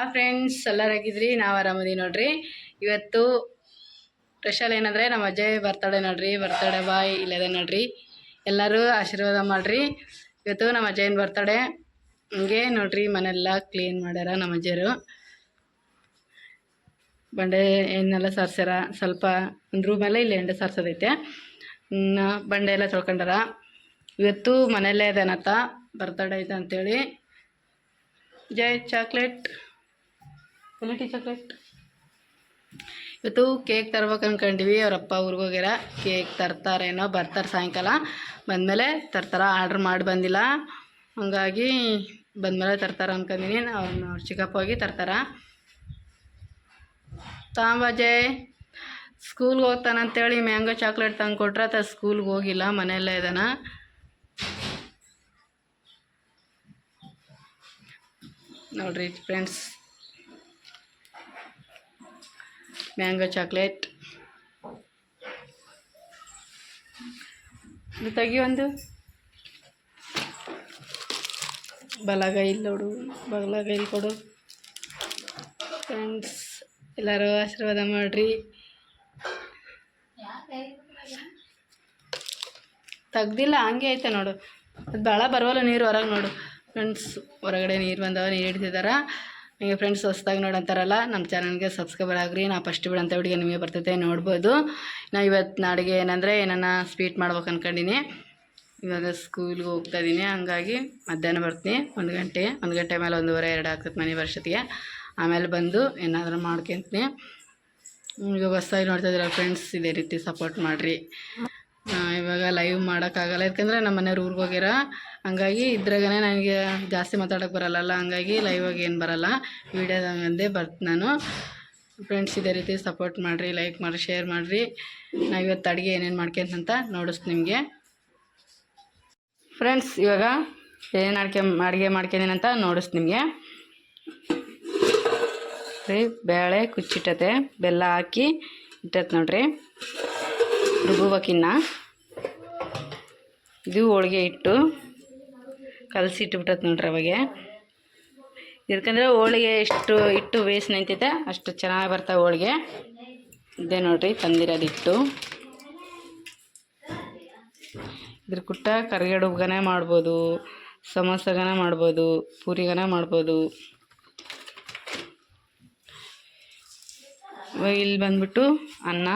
ಆ ಫ್ರೆಂಡ್ಸ್ ಎಲ್ಲರಾಗಿದ್ರಿ ನಾವು ಆರಾಮದಿ ನೋಡ್ರಿ. ಇವತ್ತು ಸ್ಪೆಷಲ್ ಏನಂದರೆ ನಮ್ಮ ಅಜ್ಜಯ್ ಬರ್ತಡೆ ನೋಡ್ರಿ. ಬರ್ತಡೆ ಬಾಯ್ ಇಲ್ಲದೆ ನೋಡ್ರಿ. ಎಲ್ಲರೂ ಆಶೀರ್ವಾದ ಮಾಡ್ರಿ. ಇವತ್ತು ನಮ್ಮ ಅಜ್ಜಯನ ಬರ್ತಡೆ ಹಂಗೆ ನೋಡ್ರಿ ಮನೆಲ್ಲ ಕ್ಲೀನ್ ಮಾಡ್ಯಾರ ನಮ್ಮ ಅಜ್ಜರು ಬಂಡೆ ಏನೆಲ್ಲ ಸಾರ್ಸ್ಯಾರ? ಸ್ವಲ್ಪ ಒಂದು ರೂಮೆಲ್ಲ ಇಲ್ಲಿ ಎಂಡೆ ಸಾರ್ಸೋದೈತೆ. ಬಂಡೆ ಎಲ್ಲ ತೊಳ್ಕೊಂಡಾರ. ಇವತ್ತು ಮನೆಯಲ್ಲೇ ಇದಾನತ್ತ ಬರ್ತಡೇ ಐತೆ ಅಂತೇಳಿ. ಜೈ ಚಾಕ್ಲೇಟ್ ಕ್ವಾಲಿಟಿ ಚಾಕ್ಲೇಟ್ ಇವತ್ತು ಕೇಕ್ ತರ್ಬೇಕು ಅಂದ್ಕೊಂಡಿವಿ ಅವರಪ್ಪ ಊರಿಗೆ ಹೋಗ್ಯಾರ. ಕೇಕ್ ತರ್ತಾರೇನೋ ಬರ್ತಾರೆ ಸಾಯಂಕಾಲ. ಬಂದಮೇಲೆ ತರ್ತಾರ. ಆರ್ಡ್ರ್ ಮಾಡಿ ಬಂದಿಲ್ಲ. ಹಂಗಾಗಿ ಬಂದಮೇಲೆ ತರ್ತಾರೆ ಅನ್ಕೊಂಡಿನಿ. ಅವ್ರನ್ನ ಅವ್ರ ಚಿಕ್ಕಪ್ಪ ಹೋಗಿ ತರ್ತಾರ. ತಾಂಬಾಜೆ ಸ್ಕೂಲ್ಗೆ ಹೋಗ್ತಾನಂತೇಳಿ ಮ್ಯಾಂಗೋ ಚಾಕ್ಲೇಟ್ ತಂದು ಕೊಟ್ರೆ ತ ಸ್ಕೂಲ್ಗೆ ಹೋಗಿಲ್ಲ. ಮನೆಯಲ್ಲೇ ಇದ್ದಾನ ನೋಡ್ರಿ ಫ್ರೆಂಡ್ಸ್ ಮ್ಯಾಂಗೋ ಚಾಕ್ಲೇಟ್. ಇದು ತೆಗಿ ಒಂದು. ಬಲಗೈಲಿ ನೋಡು, ಬಲಗೈಲಿ ಕೊಡು. ಫ್ರೆಂಡ್ಸ್ ಎಲ್ಲರೂ ಆಶೀರ್ವಾದ ಮಾಡಿರಿ. ತೆಗ್ದಿಲ್ಲ, ಹಂಗೆ ಐತೆ ನೋಡು. ಅದು ಭಾಳ ಬರವಲ್ಲ ನೀರು ಹೊರಗೆ ನೋಡು. ಫ್ರೆಂಡ್ಸ್ ಹೊರಗಡೆ ನೀರು ಬಂದವ, ನೀರು ಹಿಡ್ದಿದಾರ. ನಿಮಗೆ ಫ್ರೆಂಡ್ಸ್ ಹೊಸ್ದಾಗಿ ನೋಡಂತಾರಲ್ಲ ನಮ್ಮ ಚಾನಲ್ಗೆ ಸಬ್ಸ್ಕ್ರೈಬರ್ ಆಗ್ರಿ. ನಾ ಫಸ್ಟ್ ಬಿಡಂತ ಹುಡುಗಿ ನಿಮಗೆ ಬರ್ತೈತೆ, ನೋಡ್ಬೋದು. ನಾ ಇವತ್ತು ನಾಡಿಗೆ ಏನಂದರೆ, ಏನನ್ನ ಸ್ವೀಟ್ ಮಾಡ್ಬೇಕು ಅನ್ಕೊಂಡಿನಿ. ಇವಾಗ ಸ್ಕೂಲ್ಗೆ ಹೋಗ್ತಾ ಇದ್ದೀನಿ ಹಂಗಾಗಿ ಮಧ್ಯಾಹ್ನ ಬರ್ತೀನಿ. ಒಂದು ಗಂಟೆ ಒಂದು ಗಂಟೆ ಮೇಲೆ ಒಂದೂವರೆ, ಎರಡು ಆಗ್ತದೆ ಮನೆ ವರ್ಷತಿಗೆ ಆಮೇಲೆ ಬಂದು ಏನಾದರೂ ಮಾಡ್ಕೊಂತೀನಿ. ಈಗ ಹೊಸ್ದಾಗಿ ನೋಡ್ತಾ ಇದ್ದೀರ ಫ್ರೆಂಡ್ಸ್ ಇದೇ ರೀತಿ ಸಪೋರ್ಟ್ ಮಾಡಿರಿ. ಲೈವ್ ಮಾಡೋಕ್ಕಾಗಲ್ಲ ಯಾಕಂದರೆ ನಮ್ಮ ಮನೆಯವ್ರು ಊರಿಗೆ ಹೋಗ್ಯಾರ ಹಂಗಾಗಿ ಇದ್ರಾಗನೇ ನನಗೆ ಜಾಸ್ತಿ ಮಾತಾಡೋಕೆ ಬರಲ್ಲಲ್ಲ, ಹಂಗಾಗಿ ಲೈವಾಗಿ ಏನು ಬರಲ್ಲ. ವೀಡಿಯೋದಂಗಂದೇ ಬರ್ತು ನಾನು. ಫ್ರೆಂಡ್ಸ್ ಇದೇ ರೀತಿ ಸಪೋರ್ಟ್ ಮಾಡಿರಿ ಲೈಕ್ ಮಾಡಿರಿ ಶೇರ್ ಮಾಡಿರಿ. ನಾವು ಇವತ್ತು ಅಡುಗೆ ಏನೇನು ಮಾಡ್ಕೊಂತಂತ ನೋಡಿಸ್ ನಿಮಗೆ. ಫ್ರೆಂಡ್ಸ್ ಇವಾಗ ಏನೇನು ಅಡುಗೆ ಅಡುಗೆ ಅಂತ ನೋಡಿಸ್ ನಿಮಗೆ. ರೀ, ಬೇಳೆ, ಕುಚ್ಚಿಟ್ಟತೆ, ಬೆಲ್ಲ ಹಾಕಿ ಇಟ್ಟತ್ತೆ ನೋಡ್ರಿ. ರುಬ್ಬೇಕಿನ್ನ ಇದು ಹೋಳಿಗೆ ಇಟ್ಟು ಕಲಸಿ ಇಟ್ಬಿಟ್ಟತ್ ನೋಡ್ರಿ ಅವಾಗೆ. ಇದಕ್ಕಂದ್ರೆ ಹೋಳಿಗೆ ಎಷ್ಟು ಇಟ್ಟು ವೇಸ್ಟ್ ನಿಂತೈತೆ ಅಷ್ಟು ಚೆನ್ನಾಗಿ ಬರ್ತಾವೆ ಹೋಳಿಗೆ. ಇದೇ ನೋಡ್ರಿ, ತಂದಿರೋದು ಇಟ್ಟು ಇದ್ರ ಕುಟ್ಟ ಕರಿಗಡುಬ್ಗನ ಮಾಡ್ಬೋದು, ಸಮೋಸಗನ ಮಾಡ್ಬೋದು, ಪೂರಿಗನ ಮಾಡ್ಬೋದು. ಇಲ್ಲಿ ಬಂದ್ಬಿಟ್ಟು ಅನ್ನ.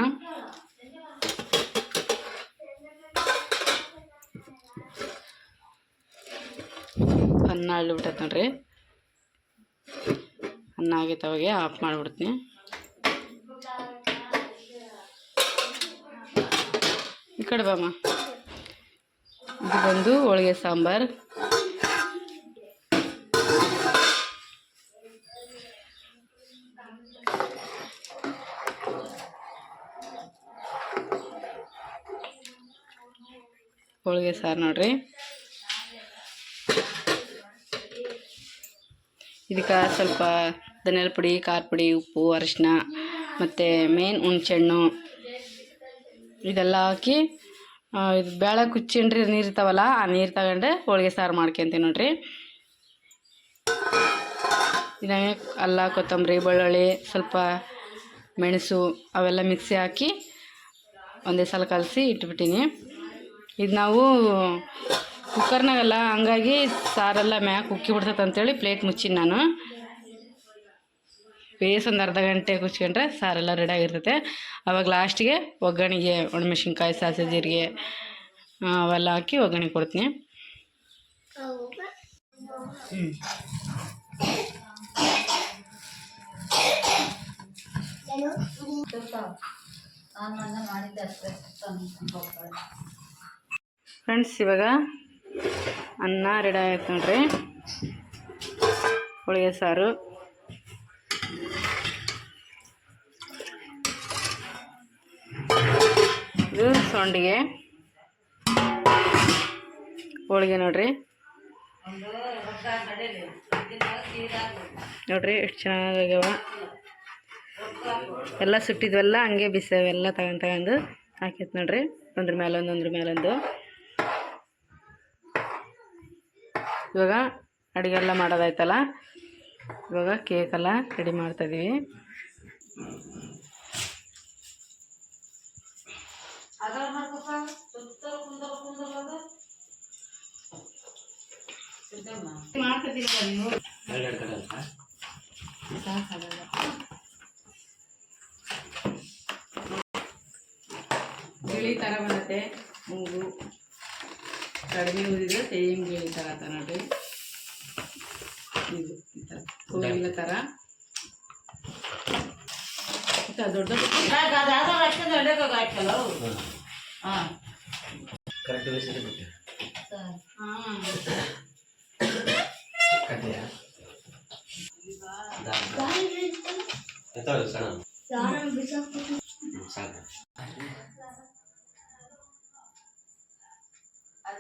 ಅನ್ನ ಬಿಟ್ಟೈತೆ ನೋಡ್ರಿ. ಅನ್ನ ಅವಾಗೆ, ಆಫ್ ಮಾಡಿಬಿಡ್ತೀನಿ. ಈ ಕಡೆ ಬಾಮ್ಮ. ಇದು ಬಂದು ಹೋಳಿಗೆ ಸಾಂಬಾರು. ಹೋಳಿಗೆ ಸಾರು ನೋಡ್ರಿ. ಇದಕ್ಕೆ ಸ್ವಲ್ಪ ಧನಿಯಲ್ ಪುಡಿ, ಖಾರ ಪುಡಿ, ಉಪ್ಪು, ಅರಿಶಿನ, ಮತ್ತು ಮೇನ್ ಹುಣ್ಸೆಹಣ್ಣು ಇದೆಲ್ಲ ಹಾಕಿ ಇದು ಬೇಳೆ ಕುಚ್ಚಿನ್ರಿ ನೀರು ಇರ್ತಾವಲ್ಲ, ಆ ನೀರು ತಗೊಂಡು ಹೋಳಿಗೆ ಸಾರು ಮಾಡ್ಕೊಂತೀನಿ ನೋಡ್ರಿ. ಇದಾಗೆ ಅಲ್ಲ, ಕೊತ್ತಂಬರಿ, ಬೆಳ್ಳುಳ್ಳಿ, ಸ್ವಲ್ಪ ಮೆಣಸು ಅವೆಲ್ಲ ಮಿಕ್ಸಿ ಹಾಕಿ ಒಂದೇ ಸಲ ಕಲಸಿ ಇಟ್ಬಿಟ್ಟಿನಿ. ಇದು ನಾವು ಕುಕ್ಕರ್ನಾಗಲ್ಲ ಹಂಗಾಗಿ ಸಾರೆಲ್ಲ ಮ್ಯಾಕ್ ಉಕ್ಕಿ ಬಿಡ್ತೈತೆ ಅಂತೇಳಿ ಪ್ಲೇಟ್ ಮುಚ್ಚಿನಿ ನಾನು. ಬೇಸ್ ಒಂದು ಅರ್ಧ ಗಂಟೆ ಕುಚ್ಕೊಂಡ್ರೆ ಸಾರೆಲ್ಲ ರೆಡಿ ಆಗಿರ್ತೈತೆ. ಅವಾಗ ಲಾಸ್ಟಿಗೆ ಒಗ್ಗರಣೆಗೆ ಒಣಮೆಣ್ಸಿನ್ಕಾಯಿ ಸಾಸಿವೆ ಜೀರಿಗೆ ಅವೆಲ್ಲ ಹಾಕಿ ಒಗ್ಗರಣೆ ಕೊಡ್ತೀನಿ. ಫ್ರೆಂಡ್ಸ್ ಇವಾಗ ಅನ್ನ ರೆಡಿ ಆಯ್ತು ನೋಡ್ರಿ. ಹೋಳಿಗೆ ಸಾರು. ಇದು ಸೊಂಡಿಗೆ. ಹೋಳಿಗೆ ನೋಡ್ರಿ. ನೋಡ್ರಿ ಎಷ್ಟು ಚೆನ್ನಾಗಾಗ್ಯವ ಎಲ್ಲ ಸುಟ್ಟಿದ್ವೆಲ್ಲ, ಹಂಗೆ ಬಿಸಿವೆಲ್ಲ ತಗೊಂಡು ತಗೊಂಡು ಹಾಕಿತ್ತು ನೋಡ್ರಿ. ಒಂದ್ರ ಮೇಲೆ ಒಂದು, ಒಂದ್ರ ಮೇಲೊಂದು ಇವಾಗ ಅಡುಗೆ ಎಲ್ಲ ಮಾಡೋದಾಯ್ತಲ್ಲ? ಇವಾಗ ಕೇಕೆಲ್ಲ ರೆಡಿ ಮಾಡ್ತಾಯಿದ್ದೀವಿ ಬಿಳಿ ಥರ ಬರುತ್ತೆ. ಮೂಗು. ಕಡಿಮೆ ಊದಿದ್ರೆ ಸೇಮ್ಗೆ ಈ ಥರ ಆತ ನೋಡ್ರಿ. ಇದು ಈ ಥರ ಕೋಗಿಲ ಥರ. ಈ ಥರ ದೊಡ್ಡ ಕರೆಕ್ಟ್ ಬೇಸಿಗೆ ಬಿಟ್ಟು. ಹಾಂ. ಕಡ್ಲೆಯ? ಎತ್ತಾಳು ಸಣ್ಣ. ಸಾಕು ಇರ್ಲ ಹಂಗ ಹ್ಞೂ ಮತ್ತೆ ಕೊನೆಯಾಗಿ ನಾ ದಾರ ಸುತ್ತಿ ಮಾಡ್ತದ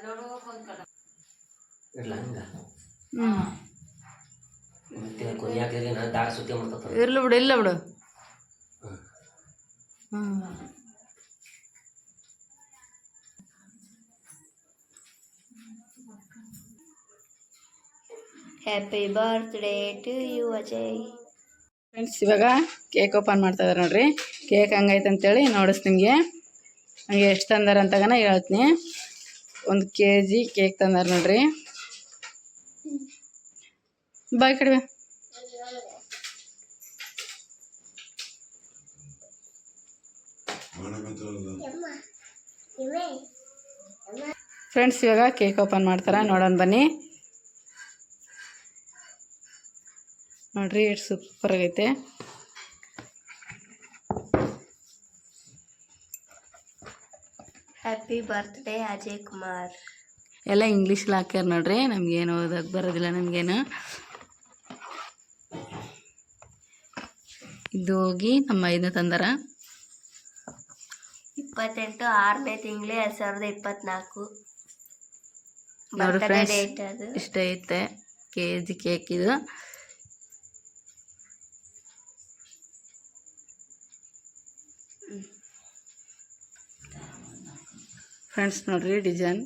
ಇರ್ಲಿ ಬಿಡು ಇಲ್ಲ ಬಿಡು. Happy birthday to you Ajay friends ಇವಾಗ ಕೇಕ್ ಓಪನ್ ಮಾಡ್ತಾ ಇದಾರೆ ನೋಡ್ರಿ. ಕೇಕ್ ಹಂಗೈತೆ ಅಂತೇಳಿ ನೋಡಿಸ್ ನಿಮಗೆ. ಹಂಗೆ ಎಷ್ಟು ತಂದಾರ ಅಂತಗನ ಹೇಳ್ತೀನಿ. ಒಂದು ಕೆ ಜಿ ಕೇಕ್ ತಂದಾರ ನೋಡ್ರಿ. ಬಾಯ್ ಕಡಿಮೆ ಫ್ರೆಂಡ್ಸ್ ಇವಾಗ ಕೇಕ್ ಓಪನ್ ಮಾಡ್ತಾರ. ನೋಡೋಣ ಬನ್ನಿ. ನೋಡ್ರಿ, ಎಷ್ಟು ಸೂಪರ್ ಆಗೈತೆ. ಹ್ಯಾಪಿ ಬರ್ತ್ಡೇ ಅಜಯ್ ಕುಮಾರ್ ಎಲ್ಲ ಇಂಗ್ಲೀಷಲ್ಲಿ ಹಾಕ್ಯಾರ ನೋಡ್ರಿ ನಮ್ಗೇನು ಓದಕ್ಕೆ ಬರೋದಿಲ್ಲ ನಮಗೇನು. ಇದು ಹೋಗಿ ನಮ್ಮ ಇದನ್ನ ತಂದಾರ. ಇಪ್ಪತ್ತೆಂಟು ಆರನೇ ತಿಂಗಳು ಎರಡು ಸಾವಿರದ ಇಪ್ಪತ್ನಾಲ್ಕು. ನೋಡು ಫ್ರೆಂಡ್ಸ್ ಅದು. ಇಷ್ಟ ಐತೆ ಕೆ ಜಿ ಕೇಕ್ ಇದು. ಫ್ರೆಂಡ್ಸ್ ನೋಡ್ರಿ ಡಿಸೈನ್.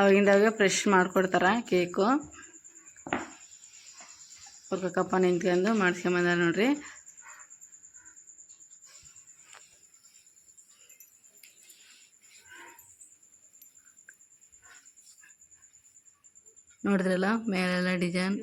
ಅವಾಗಿಂದಾಗ ಫ್ರೆಶ್ ಮಾಡಿಕೊಡ್ತಾರ ಕೇಕು. ಅವ್ರ ಕಪ್ಪ ನಿಂತ್ಕೊಂಡು ಮಾಡ್ಸ್ಕೊಂಬಂದಾರ ನೋಡ್ರಿ. ನೋಡಿದ್ರಲ್ಲ, ಮೇಲೆಲ್ಲ design.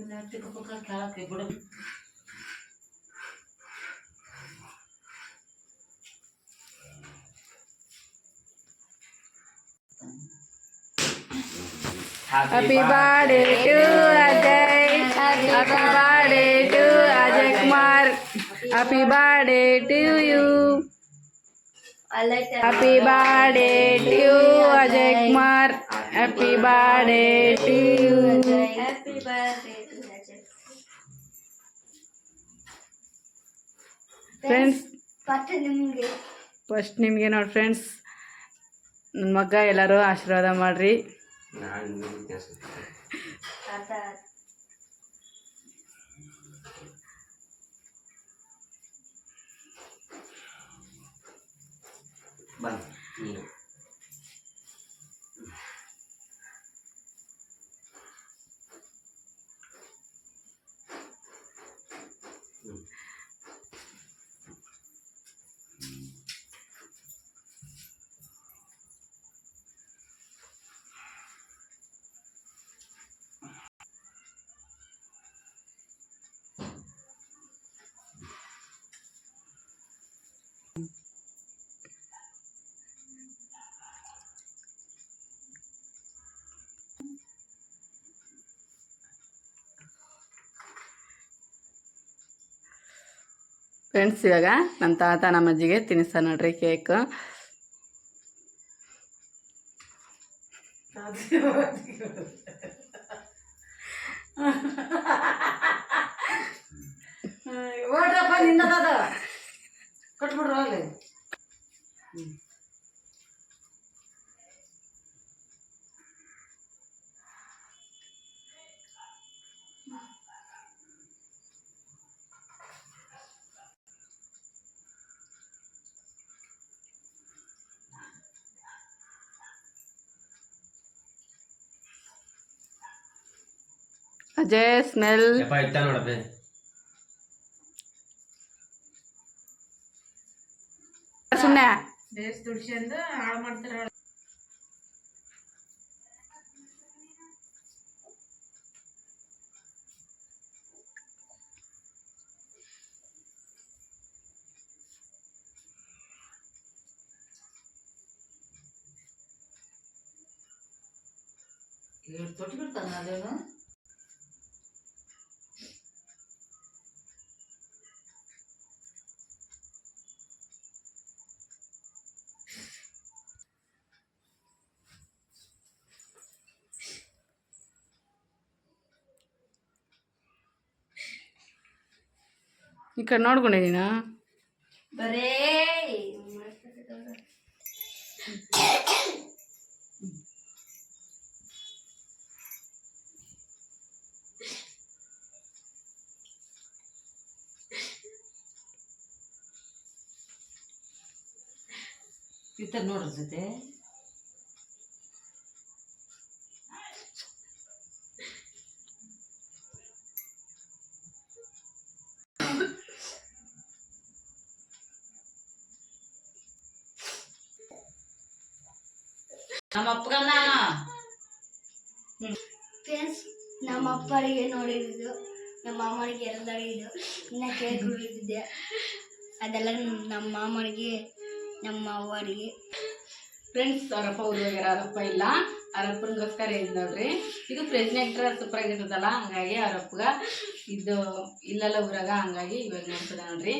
Happy birthday to Ajay happy birthday. To Ajay Kumar happy birthday to you ಅಲ್ಲೈತೆ happy birthday to Ajay Kumar happy birthday to you happy birthday to Ajay friends first ನಿಮಗೆ. ನೋಡಿ ಫ್ರೆಂಡ್ಸ್ ನನ್ನ ಮಗ ಎಲ್ಲರೂ ಆಶೀರ್ವಾದ ಮಾಡಿರಿ. ನಾನು ನಿಮಗೆ ಅರ್ಥ ಬಂದು ನೀನು ಫ್ರೆಂಡ್ಸ್ ಇವಾಗ ನಮ್ಮ ತಾತ ನಮ್ಮ ಅಜ್ಜಿಗೆ ತಿನ್ನಿಸ್ತಾ ನೋಡ್ರಿ ಕೇಕ್. ಕಟ್ಬಿಡ್ರು ಅಲ್ಲಿ ಅಜಯ್ ಸ್ಮೆಲ್ ಯಪ್ಪ ಇತ್ತ ನೋಡಪ್ಪೆ ಸುಮ್ಮನೆ ತೊಟ್ಟು ಬಿಡ್ತಾನ ಅದೇನು ಈ ಕಡೆ ನೋಡ್ಕೊಂಡಿದ್ದೀನಾ ಬರೇ ಇತ್ತ ನೋಡ್ರಿ ಜೊತೆ. ನಮ್ಮ ಅಪ್ಪಗನ್ನ ಫ್ರೆಂಡ್ಸ್ ನಮ್ಮ ಅಪ್ಪರಿಗೆ ನೋಡಿದ್ದು ನಮ್ಮ ಮಾಮನಿಗೆ ಎಲ್ಲರಿಗೂ ಇನ್ನ ಕೇಕ್ ಉಳಿದಿದ್ದೆ ಅದೆಲ್ಲ ನಮ್ಮ ಮಾಮನಿಗೆ ನಮ್ಮ ಅವ್ವರಿಗೆ ಫ್ರೆಂಡ್ಸ್ ಅವರಪ್ಪ ಊರಿಗೆ ಅವರಪ್ಪ ಇಲ್ಲ. ಅವರಪ್ಪನಿಗೋಸ್ಕರ ಇದು ನೋಡ್ರಿ ಇದು ಪ್ರೆಗ್ನೆಂಟ್ರ ಸೂಪರ್ ಆಗಿರ್ತದಲ್ಲ ಹಂಗಾಗಿ ಅವರಪ್ಪಗ ಇದು ಇಲ್ಲೆಲ್ಲ ಊರಾಗ ಹಂಗಾಗಿ ಇವಾಗ ನೋಡ್ತದ ನೋಡ್ರಿ.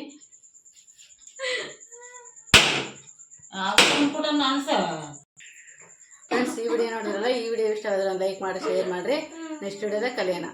ಕೂಡ ಅನ್ಸ ಫ್ರೆಂಡ್ಸ್ ಈ ವಿಡಿಯೋ ನೋಡಿದ್ರಲ್ಲ, ಈ ವಿಡಿಯೋ ಇಷ್ಟ ಆದ್ರೆ ಲೈಕ್ ಮಾಡಿ ಶೇರ್ ಮಾಡಿರಿ. ನೆಕ್ಸ್ಟ್ ವಿಡಿಯೋದಾಗ ಕಲಿಯೋಣ